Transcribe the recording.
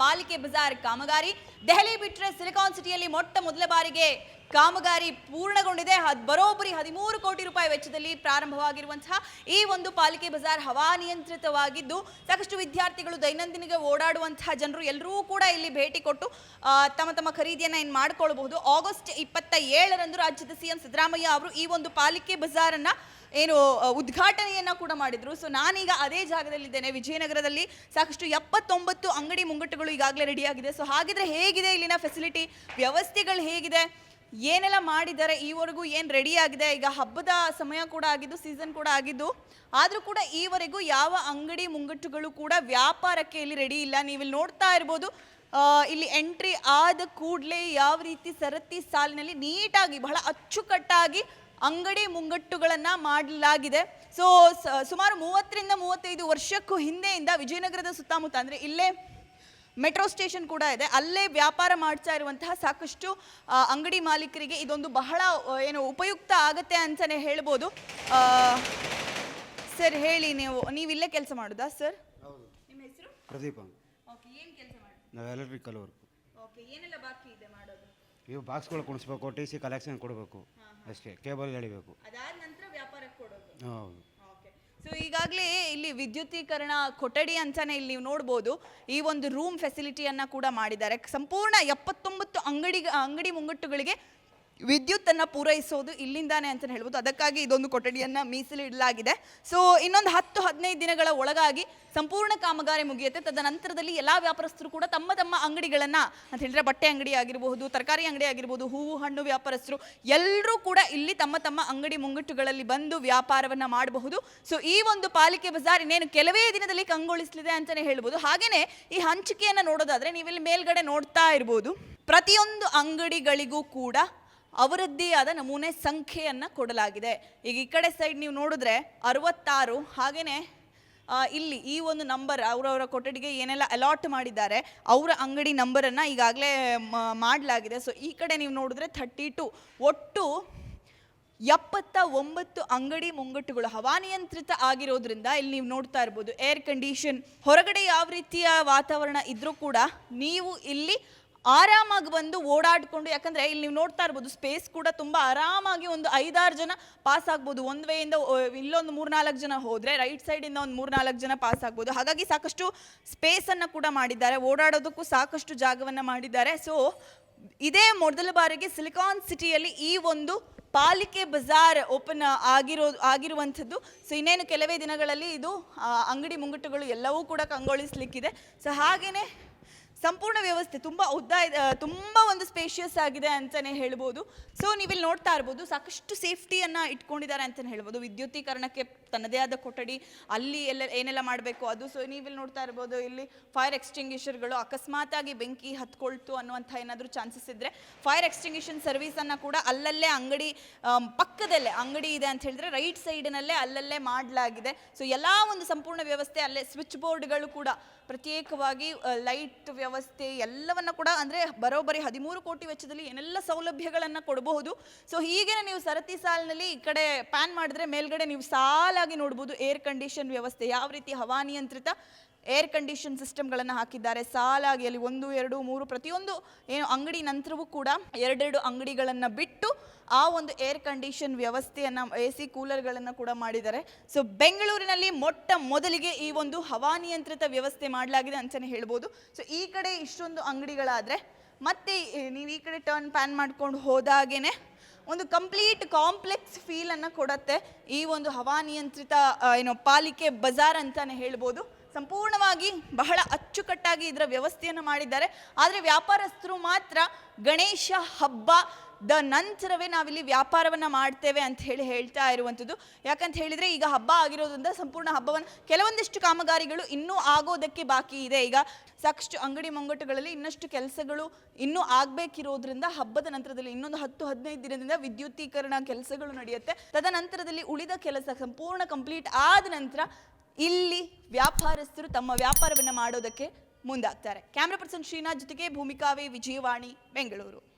ಪಾಲಿಕೆ ಬಜಾರ್ ಕಾಮಗಾರಿ. ದೆಹಲಿ ಬಿಟ್ಟರೆ ಸಿಲಿಕಾನ್ ಸಿಟಿಯಲ್ಲಿ ಮೊಟ್ಟ ಮೊದಲ ಬಾರಿಗೆ ಕಾಮಗಾರಿ ಪೂರ್ಣಗೊಂಡಿದೆ. ಹದ್ ಬರೋಬ್ಬರಿ ಹದಿಮೂರು ಕೋಟಿ ರೂಪಾಯಿ ವೆಚ್ಚದಲ್ಲಿ ಪ್ರಾರಂಭವಾಗಿರುವಂತಹ ಈ ಒಂದು ಪಾಲಿಕೆ ಬಜಾರ್ ಹವಾನಿಯಂತ್ರಿತವಾಗಿದ್ದು ಸಾಕಷ್ಟು ವಿದ್ಯಾರ್ಥಿಗಳು ದೈನಂದಿನಿಗೆ ಓಡಾಡುವಂತಹ ಜನರು ಎಲ್ಲರೂ ಕೂಡ ಇಲ್ಲಿ ಭೇಟಿ ಕೊಟ್ಟು ತಮ್ಮ ತಮ್ಮ ಖರೀದಿಯನ್ನು ಏನು ಮಾಡ್ಕೊಳ್ಬಹುದು. ಆಗಸ್ಟ್ ಇಪ್ಪತ್ತ ಏಳರಂದು ರಾಜ್ಯದ ಸಿಎಂ ಸಿದ್ದರಾಮಯ್ಯ ಅವರು ಈ ಒಂದು ಪಾಲಿಕೆ ಬಜಾರನ್ನ ಏನು ಉದ್ಘಾಟನೆಯನ್ನು ಕೂಡ ಮಾಡಿದರು. ಸೊ ನಾನೀಗ ಅದೇ ಜಾಗದಲ್ಲಿದ್ದೇನೆ. ವಿಜಯನಗರದಲ್ಲಿ ಸಾಕಷ್ಟು ಎಪ್ಪತ್ತೊಂಬತ್ತು ಅಂಗಡಿ ಮುಂಗಟ್ಟುಗಳು ಈಗಾಗಲೇ ರೆಡಿಯಾಗಿದೆ ಸೊ ಹಾಗಿದ್ರೆ ಹೇಗಿದೆ ಇಲ್ಲಿನ ಫೆಸಿಲಿಟಿ ವ್ಯವಸ್ಥೆಗಳು ಹೇಗಿದೆ? ಏನೆಲ್ಲ ಮಾಡಿದ್ದಾರೆ? ಈವರೆಗೂ ಏನು ರೆಡಿ ಆಗಿದೆ? ಈಗ ಹಬ್ಬದ ಸಮಯ ಕೂಡ ಆಗಿದ್ದು ಸೀಸನ್ ಕೂಡ ಆಗಿದ್ದು. ಆದರೂ ಕೂಡ ಈವರೆಗೂ ಯಾವ ಅಂಗಡಿ ಮುಂಗಟ್ಟುಗಳು ಕೂಡ ವ್ಯಾಪಾರಕ್ಕೆ ಇಲ್ಲಿ ರೆಡಿ ಇಲ್ಲ. ನೀವು ಇಲ್ಲಿ ನೋಡ್ತಾ ಇರ್ಬೋದು ಇಲ್ಲಿ ಎಂಟ್ರಿ ಆದ ಕೂಡಲೇ ಯಾವ ರೀತಿ ಸರತಿ ಸಾಲಿನಲ್ಲಿ ನೀಟಾಗಿ, ಬಹಳ ಅಚ್ಚುಕಟ್ಟಾಗಿ ಅಂಗಡಿ ಮುಂಗಟ್ಟುಗಳನ್ನು ಮಾಡಲಾಗಿದೆ. ಸೊ ಸುಮಾರು ಮೂವತ್ತರಿಂದ ಮೂವತ್ತೈದು ವರ್ಷಕ್ಕೂ ಹಿಂದೆಯಿಂದ ವಿಜಯನಗರದ ಸುತ್ತಮುತ್ತ ಅಂದರೆ ಇಲ್ಲೇ ಮೆಟ್ರೋ ಸ್ಟೇಷನ್ ಕೂಡ ಇದೆ. ಅಲ್ಲೇ ವ್ಯಾಪಾರ ಮಾಡ್ತಾ ಇರುವಂತಹ ಸಾಕಷ್ಟು ಅಂಗಡಿ ಮಾಲೀಕರಿಗೆ ಇದೊಂದು ಬಹಳ ಏನು ಉಪಯುಕ್ತ ಆಗತ್ತೆ ಅಂತಲೇ ಹೇಳ್ಬೋದು. ಸರ್ ಹೇಳಿ ನೀವು ನೀವು ಇಲ್ಲೇ ಕೆಲಸ ಮಾಡೋದಾ ಸರ್? ನಿಮ್ಮ ಹೆಸರು? ಪ್ರದೀಪ್ ಓಕೆ ಏನು ಕೆಲಸ ಮಾಡಿ ನಾವು ಎಲೆಕ್ಟ್ರಿಕಲ್ ವರ್ಕ್ ಓಕೆ ಏನೆಲ್ಲ ಬಾಕಿ ಇದೆ ಮಾಡೋದು? ಇವು ಬಾಕ್ಸ್ಗಳು ಕೊಡಿಸ್ಬೇಕು ಟಿ ಸಿ ಕಲೆಕ್ಷನ್ ಕೊಡಬೇಕು. ಅಷ್ಟೇ ಕೇಬಲ್ ಎಳಿಬೇಕು. ಅದಾದ ನಂತರ ವ್ಯಾಪಾರಕ್ಕೆ ಕೊಡೋದು. ಹೌದು. ಸೊ ಈಗಾಗಲೇ ಇಲ್ಲಿ ವಿದ್ಯುತೀಕರಣ ಕೊಠಡಿ ಅಂತಾನೆ ಇಲ್ಲಿ ನೀವು ನೋಡ್ಬೋದು ಈ ಒಂದು ರೂಮ್ ಫೆಸಿಲಿಟಿಯನ್ನು ಕೂಡ ಮಾಡಿದ್ದಾರೆ. ಸಂಪೂರ್ಣ ಎಪ್ಪತ್ತೊಂಬತ್ತು ಅಂಗಡಿ ಅಂಗಡಿ ಮುಂಗಟ್ಟುಗಳಿಗೆ ವಿದ್ಯುತ್ತನ್ನು ಪೂರೈಸೋದು ಇಲ್ಲಿಂದಾನೆ ಅಂತ ಹೇಳ್ಬೋದು. ಅದಕ್ಕಾಗಿ ಇದೊಂದು ಕೊಠಡಿಯನ್ನು ಮೀಸಲಿಡಲಾಗಿದೆ ಸೊ ಇನ್ನೊಂದು ಹತ್ತು, ಹದಿನೈದು ದಿನಗಳ ಒಳಗಾಗಿ ಸಂಪೂರ್ಣ ಕಾಮಗಾರಿ ಮುಗಿಯುತ್ತೆ. ತದನಂತರದಲ್ಲಿ ಎಲ್ಲ ವ್ಯಾಪಾರಸ್ಥರು ಕೂಡ ತಮ್ಮ ತಮ್ಮ ಅಂಗಡಿಗಳನ್ನು ಅಂತ ಹೇಳಿದ್ರೆ ಬಟ್ಟೆ ಅಂಗಡಿ ಆಗಿರಬಹುದು, ತರಕಾರಿ ಅಂಗಡಿ ಆಗಿರ್ಬೋದು ಹೂವು, ಹಣ್ಣು ವ್ಯಾಪಾರಸ್ಥರು ಎಲ್ಲರೂ ಕೂಡ ಇಲ್ಲಿ ತಮ್ಮ ತಮ್ಮ ಅಂಗಡಿ ಮುಂಗಟ್ಟುಗಳಲ್ಲಿ ಬಂದು ವ್ಯಾಪಾರವನ್ನು ಮಾಡಬಹುದು. ಸೊ ಈ ಒಂದು ಪಾಲಿಕೆ ಬಜಾರ್ ಇನ್ನೇನು ಕೆಲವೇ ದಿನದಲ್ಲಿ ಕಂಗೊಳಿಸಲಿದೆ ಅಂತಲೇ ಹೇಳ್ಬೋದು. ಹಾಗೆಯೇ ಈ ಹಂಚಿಕೆಯನ್ನು ನೋಡೋದಾದರೆ ನೀವಿಲ್ಲಿ ಮೇಲ್ಗಡೆ ನೋಡ್ತಾ ಇರ್ಬೋದು. ಪ್ರತಿಯೊಂದು ಅಂಗಡಿಗಳಿಗೂ ಕೂಡ ಅವರದ್ದೇ ಆದ ನಮೂನೆ ಸಂಖ್ಯೆಯನ್ನು ಕೊಡಲಾಗಿದೆ. ಈಗ ಈ ಕಡೆ ಸೈಡ್ ನೀವು ನೋಡಿದ್ರೆ ಅರವತ್ತಾರು, ಹಾಗೇನೆ ಇಲ್ಲಿ ಈ ಒಂದು ನಂಬರ್ ಅವರವರ ಕೊಠಡಿಗೆ ಏನೆಲ್ಲ ಅಲಾಟ್ ಮಾಡಿದ್ದಾರೆ, ಅವರ ಅಂಗಡಿ ನಂಬರನ್ನು ಈಗಾಗಲೇ ಮಾಡಲಾಗಿದೆ. ಸೊ ಈ ಕಡೆ ನೀವು ನೋಡಿದ್ರೆ ಥರ್ಟಿ ಟು ಒಟ್ಟು ಎಪ್ಪತ್ತ ಒಂಬತ್ತು ಅಂಗಡಿ ಮುಂಗಟ್ಟುಗಳು ಹವಾನಿಯಂತ್ರಿತ ಆಗಿರೋದ್ರಿಂದ ಇಲ್ಲಿ ನೀವು ನೋಡ್ತಾ ಇರ್ಬೋದು ಏರ್ ಕಂಡೀಷನ್ ಹೊರಗಡೆ ಯಾವ ರೀತಿಯ ವಾತಾವರಣ ಇದ್ರೂ ಕೂಡ ನೀವು ಇಲ್ಲಿ ಆರಾಮಾಗಿ ಬಂದು ಓಡಾಡಿಕೊಂಡು, ಯಾಕಂದರೆ ಇಲ್ಲಿ ನೀವು ನೋಡ್ತಾ ಇರ್ಬೋದು ಸ್ಪೇಸ್ ಕೂಡ ತುಂಬ ಆರಾಮಾಗಿ ಒಂದು ಐದಾರು ಜನ ಪಾಸ್ ಆಗ್ಬೋದು. ಒಂದು ವೇಯಿಂದ ಇಲ್ಲೊಂದು ಮೂರ್ನಾಲ್ಕು ಜನ ಹೋದರೆ ರೈಟ್ ಸೈಡಿಂದ ಒಂದು ಮೂರ್ನಾಲ್ಕು ಜನ ಪಾಸ್ ಆಗ್ಬೋದು. ಹಾಗಾಗಿ ಸಾಕಷ್ಟು ಸ್ಪೇಸನ್ನು ಕೂಡ ಮಾಡಿದ್ದಾರೆ. ಓಡಾಡೋದಕ್ಕೂ ಸಾಕಷ್ಟು ಜಾಗವನ್ನು ಮಾಡಿದ್ದಾರೆ. ಸೊ ಇದೇ ಮೊದಲ ಬಾರಿಗೆ ಸಿಲಿಕಾನ್ ಸಿಟಿಯಲ್ಲಿ ಈ ಒಂದು ಪಾಲಿಕೆ ಬಜಾರ್ ಓಪನ್ ಆಗಿರೋ, ಆಗಿರುವಂಥದ್ದು. ಸೊ ಇನ್ನೇನು ಕೆಲವೇ ದಿನಗಳಲ್ಲಿ ಇದು ಅಂಗಡಿ ಮುಂಗಟ್ಟುಗಳು ಎಲ್ಲವೂ ಕೂಡ ಕಂಗೊಳಿಸ್ಲಿಕ್ಕಿದೆ. ಸೊ ಹಾಗೇನೆ ಸಂಪೂರ್ಣ ವ್ಯವಸ್ಥೆ, ತುಂಬ ಉದ್ದ ತುಂಬ ಒಂದು ಸ್ಪೇಷಿಯಸ್ ಆಗಿದೆ ಅಂತಲೇ ಹೇಳ್ಬೋದು. ಸೊ ನೀವಿಲ್ಲಿ ನೋಡ್ತಾ ಇರ್ಬೋದು, ಸಾಕಷ್ಟು ಸೇಫ್ಟಿಯನ್ನು ಇಟ್ಕೊಂಡಿದ್ದಾರೆ ಅಂತಲೇ ಹೇಳ್ಬೋದು. ವಿದ್ಯುತೀಕರಣಕ್ಕೆ ತನ್ನದೇ ಆದ ಕೊಠಡಿ, ಅಲ್ಲಿ ಎಲ್ಲ ಏನೆಲ್ಲ ಮಾಡಬೇಕು, ಅದು ಸೊ, ನೀವಿಲ್ಲಿ ನೋಡ್ತಾ ಇರ್ಬೋದು, ಇಲ್ಲಿ ಫೈರ್ ಎಕ್ಸ್ಟಿಂಗ್ವಿಷರ್ಗಳು ಅಕಸ್ಮಾತಾಗಿ ಬೆಂಕಿ ಹತ್ಕೊಳ್ತು ಅನ್ನುವಂಥ ಏನಾದರೂ ಚಾನ್ಸಸ್ ಇದ್ದರೆ ಫೈರ್ ಎಕ್ಸ್ಟಿಂಗ್ವಿಷನ್ ಸರ್ವಿಸನ್ನು ಕೂಡ ಅಲ್ಲಲ್ಲೇ ಅಂಗಡಿ ಪಕ್ಕದಲ್ಲೇ ಅಂಗಡಿ ಇದೆ ಅಂತ ಹೇಳಿದ್ರೆ ರೈಟ್ ಸೈಡಿನಲ್ಲೇ ಅಲ್ಲಲ್ಲೇ ಮಾಡಲಾಗಿದೆ. ಸೊ ಎಲ್ಲ ಒಂದು ಸಂಪೂರ್ಣ ವ್ಯವಸ್ಥೆ ಅಲ್ಲೇ ಸ್ವಿಚ್ ಬೋರ್ಡ್ಗಳು ಕೂಡ ಪ್ರತ್ಯೇಕವಾಗಿ ಲೈಟ್ ವ್ಯವಸ್ಥೆ ಎಲ್ಲವನ್ನು ಕೂಡ ಅಂದರೆ ಬರೋಬ್ಬರಿ ಹದಿಮೂರು ಕೋಟಿ ವೆಚ್ಚದಲ್ಲಿ ಏನೆಲ್ಲ ಸೌಲಭ್ಯಗಳನ್ನು ಕೊಡಬಹುದು. ಸೊ ಹೀಗೇನೆ ನೀವು ಸರತಿ ಸಾಲಿನಲ್ಲಿ ಈ ಕಡೆ ಪ್ಯಾನ್ ಮಾಡಿದ್ರೆ ಮೇಲ್ಗಡೆ ನೀವು ಸಾಲಾಗಿ ನೋಡ್ಬೋದು ಏರ್ ಕಂಡೀಷನ್ ವ್ಯವಸ್ಥೆ. ಯಾವ ರೀತಿ ಹವಾನಿಯಂತ್ರಿತ ಏರ್ ಕಂಡೀಷನ್ ಸಿಸ್ಟಮ್ಗಳನ್ನು ಹಾಕಿದ್ದಾರೆ. ಸಾಲಾಗಿ ಅಲ್ಲಿ ಒಂದು, ಎರಡು, ಮೂರು ಪ್ರತಿಯೊಂದು ಏನು ಅಂಗಡಿ ನಂತರವೂ ಕೂಡ ಎರಡೆರಡು ಅಂಗಡಿಗಳನ್ನು ಬಿಟ್ಟು ಆ ಒಂದು ಏರ್ ಕಂಡೀಷನ್ ವ್ಯವಸ್ಥೆಯನ್ನು ಎ ಸಿ ಕೂಲರ್ಗಳನ್ನು ಕೂಡ ಮಾಡಿದ್ದಾರೆ. ಸೊ ಬೆಂಗಳೂರಿನಲ್ಲಿ ಮೊಟ್ಟ ಮೊದಲಿಗೆ ಈ ಒಂದು ಹವಾನಿಯಂತ್ರಿತ ವ್ಯವಸ್ಥೆ ಮಾಡಲಾಗಿದೆ ಅಂತಲೇ ಹೇಳ್ಬೋದು. ಸೊ ಈ ಕಡೆ ಇಷ್ಟೊಂದು ಅಂಗಡಿಗಳಾದರೆ ಮತ್ತೆ ನೀವು ಈ ಕಡೆ ಟರ್ನ್ ಪ್ಯಾನ್ ಮಾಡ್ಕೊಂಡು ಹೋದಾಗೇನೆ ಒಂದು ಕಂಪ್ಲೀಟ್ ಕಾಂಪ್ಲೆಕ್ಸ್ ಫೀಲನ್ನು ಕೊಡುತ್ತೆ ಈ ಒಂದು ಹವಾನಿಯಂತ್ರಿತ ಏನು ಪಾಲಿಕೆ ಬಜಾರ್ ಅಂತಾನೆ ಹೇಳ್ಬೋದು. ಸಂಪೂರ್ಣವಾಗಿ ಬಹಳ ಅಚ್ಚುಕಟ್ಟಾಗಿ ಇದರ ವ್ಯವಸ್ಥೆಯನ್ನು ಮಾಡಿದ್ದಾರೆ. ಆದರೆ ವ್ಯಾಪಾರಸ್ಥರು ಮಾತ್ರ ಗಣೇಶ ಹಬ್ಬ ದ ನಂತರವೇ ನಾವಿಲ್ಲಿ ವ್ಯಾಪಾರವನ್ನ ಮಾಡ್ತೇವೆ ಅಂತ ಹೇಳಿ ಹೇಳ್ತಾ ಇರುವಂಥದ್ದು. ಯಾಕಂತ ಹೇಳಿದ್ರೆ ಈಗ ಹಬ್ಬ ಆಗಿರೋದ್ರಿಂದ ಸಂಪೂರ್ಣ ಹಬ್ಬವನ್ನು ಕೆಲವೊಂದಿಷ್ಟು ಕಾಮಗಾರಿಗಳು ಇನ್ನೂ ಆಗೋದಕ್ಕೆ ಬಾಕಿ ಇದೆ. ಈಗ ಸಾಕಷ್ಟು ಅಂಗಡಿ ಮುಂಗಟ್ಟುಗಳಲ್ಲಿ ಇನ್ನಷ್ಟು ಕೆಲಸಗಳು ಇನ್ನೂ ಆಗಬೇಕಿರೋದ್ರಿಂದ ಹಬ್ಬದ ನಂತರದಲ್ಲಿ ಇನ್ನೊಂದು ಹತ್ತು, ಹದಿನೈದು ದಿನದಿಂದ ವಿದ್ಯುತೀಕರಣ ಕೆಲಸಗಳು ನಡೆಯುತ್ತೆ. ತದನಂತರದಲ್ಲಿ ಉಳಿದ ಕೆಲಸ ಸಂಪೂರ್ಣ ಕಂಪ್ಲೀಟ್ ಆದ ನಂತರ ಇಲ್ಲಿ ವ್ಯಾಪಾರಸ್ಥರು ತಮ್ಮ ವ್ಯಾಪಾರವನ್ನು ಮಾಡೋದಕ್ಕೆ ಮುಂದಾಗ್ತಾರೆ. ಕ್ಯಾಮ್ರಾ ಪರ್ಸನ್ ಶ್ರೀನಾಥ್ ಜೊತೆಗೆ ಭೂಮಿಕಾವೇ ವಿಜಯವಾಣಿ, ಬೆಂಗಳೂರು.